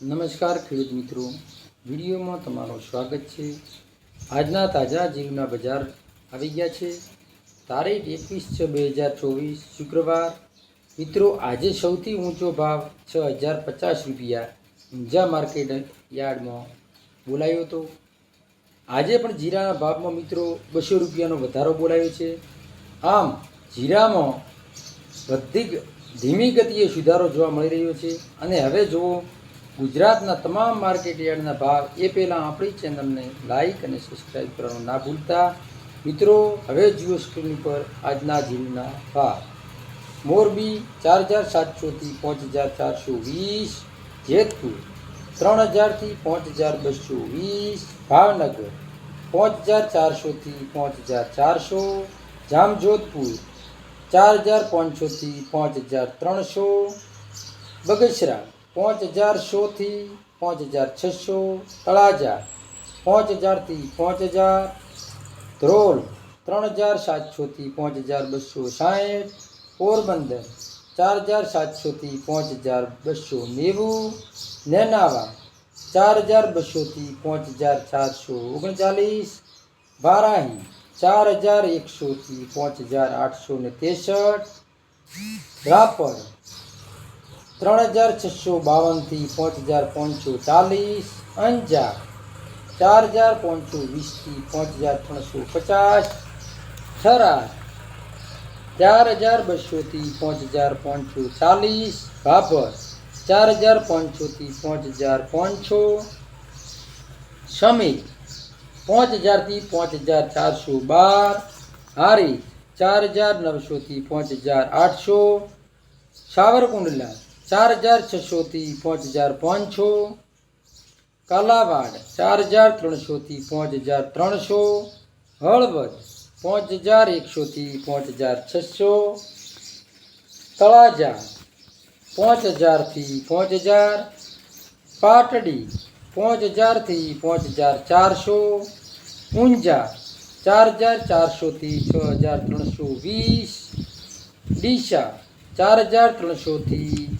નમસ્કાર ખેડૂત મિત્રો. વિડીયોમાં તમારું સ્વાગત છે. આજના તાજા જીવના બજાર આવી ગયા છે. તારીખ એકવીસ છ બે હજાર ચોવીસ શુક્રવાર. મિત્રો, આજે સૌથી ઊંચો ભાવ છ હજાર પચાસ રૂપિયા ઊંઝા માર્કેટ યાર્ડમાં બોલાયો હતો. આજે પણ જીરાના ભાવમાં મિત્રો બસો રૂપિયાનો વધારો બોલાયો છે. આમ, જીરામાં વધી ધીમી ગતિએ સુધારો જોવા મળી રહ્યો છે. અને હવે જુઓ ગુજરાતના તમામ માર્કેટ યાર્ડના ભાવ એ પહેલાં આપણી ચેનલને લાઇક અને સબસ્ક્રાઈબ કરવાનું ના ભૂલતા. મિત્રો, હવે જુઓ સ્ક્રીન પર આજના જીવના ભાવ. મોરબી ચાર હજાર સાતસોથી પાંચ હજાર ચારસો વીસ. જેતપુર ત્રણ હજારથી પાંચ હજાર બસો વીસ. ભાવનગર પાંચ હજાર ચારસોથી પાંચ હજાર ચારસો. જામજોધપુર ચાર હજાર પાંચસોથી પાંચ હજાર ત્રણસો. બગસરા પાંચ હજાર સોથી પાંચ હજાર છસો, તળાજા. પાંચ હજારથી પાંચ હજાર, ધ્રોલ. ત્રણ હજાર સાતસોથી પાંચ હજાર બસો સાઠ, પોરબંદર. ચાર હજાર સાતસોથી પાંચ હજાર બસો નેવું, નેનાવા. ચાર હજાર બસોથી પાંચ હજાર ચારસો ઓગણચાલીસ, વારાહી. ચાર હજાર એકસોથી પાંચ હજાર આઠસો ને ત્રેસઠ, રાપર. ત્રણ હજાર છસો બાવનથી પાંચ હજાર પાંચસો ચાલીસ અંજાર ચાર હજાર પાંચસો વીસથી પાંચ હજાર ત્રણસો પચાસ, થરાદ ચાર હજાર બસોથી પાંચ હજાર પાંચસો ચાલીસ, ભાભર ચાર હજાર પાંચસોથી પાંચ હજાર પાંચસો સમી પાંચ હજારથી પાંચ હજાર ચારસો બાર હારી ચાર હજાર નવસોથી પાંચ હજાર આઠસો, સાવરકુંડલા ચાર હજાર છસોથી પાંચ હજાર પાંચસો. કાલાવાડ, ચાર હજાર ત્રણસોથી પાંચ હજાર ત્રણસો. હળવદ, પાંચ હજાર એકસોથી પાંચ હજાર છસો. તળાજા, પાંચ હજારથી પાંચ હજાર. પાટડી, પાંચ હજારથી પાંચ હજાર ચારસો. ઊંઝા, ચાર હજાર ચારસોથી છ હજાર ત્રણસો વીસ. ડીસા, ચાર હજાર ત્રણસોથી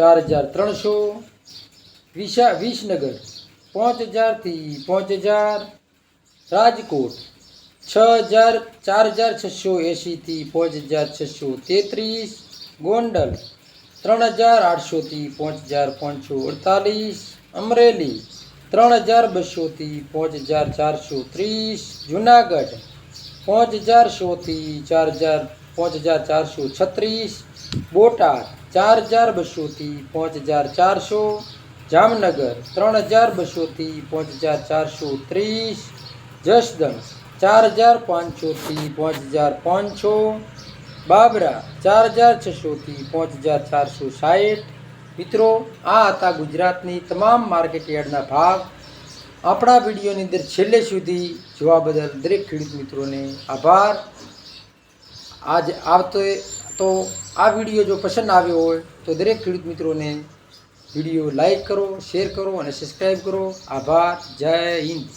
ચાર હજાર ત્રણસો. વિશા વિસનગર પાંચ હજારથી પાંચ હજાર. રાજકોટ છ હજાર ચાર હજાર છસો એંશીથી પાંચ હજાર છસો તેત્રીસ. ગોંડલ ત્રણ હજાર આઠસોથી પાંચ હજાર પાંચસો અડતાલીસ. અમરેલી ત્રણ હજાર બસોથી પાંચ હજાર ચારસો ત્રીસ. જુનાગઢ પાંચ હજાર સોથી ચાર હજાર પાંચ હજાર ચારસો છત્રીસ. બોટાદ ચાર હજાર બસોથી પાંચ હજાર ચારસો, જામનગર ત્રણ હજાર બસોથી પાંચ હજાર ચારસો ત્રીસ, જસદણ ચાર હજાર પાંચસોથી પાંચ હજાર પાંચસો, બાબરા ચાર હજાર છસોથી પાંચ હજાર ચારસો સાઠ. મિત્રો, આ હતા ગુજરાતની તમામ માર્કેટ યાર્ડના ભાગ આપણા વિડીયોની અંદર છેલ્લે સુધી જોવા બદલ દરેક ખેડૂત મિત્રોને આભાર. આજ આવતો તો આ વીડિયો જો પસંદ આવ્યો હોય તો દરેક ખેડૂત મિત્રોને વીડિયો લાઈક કરો, શેર કરો અને સબસ્ક્રાઈબ કરો. આભાર. જય હિન્દ.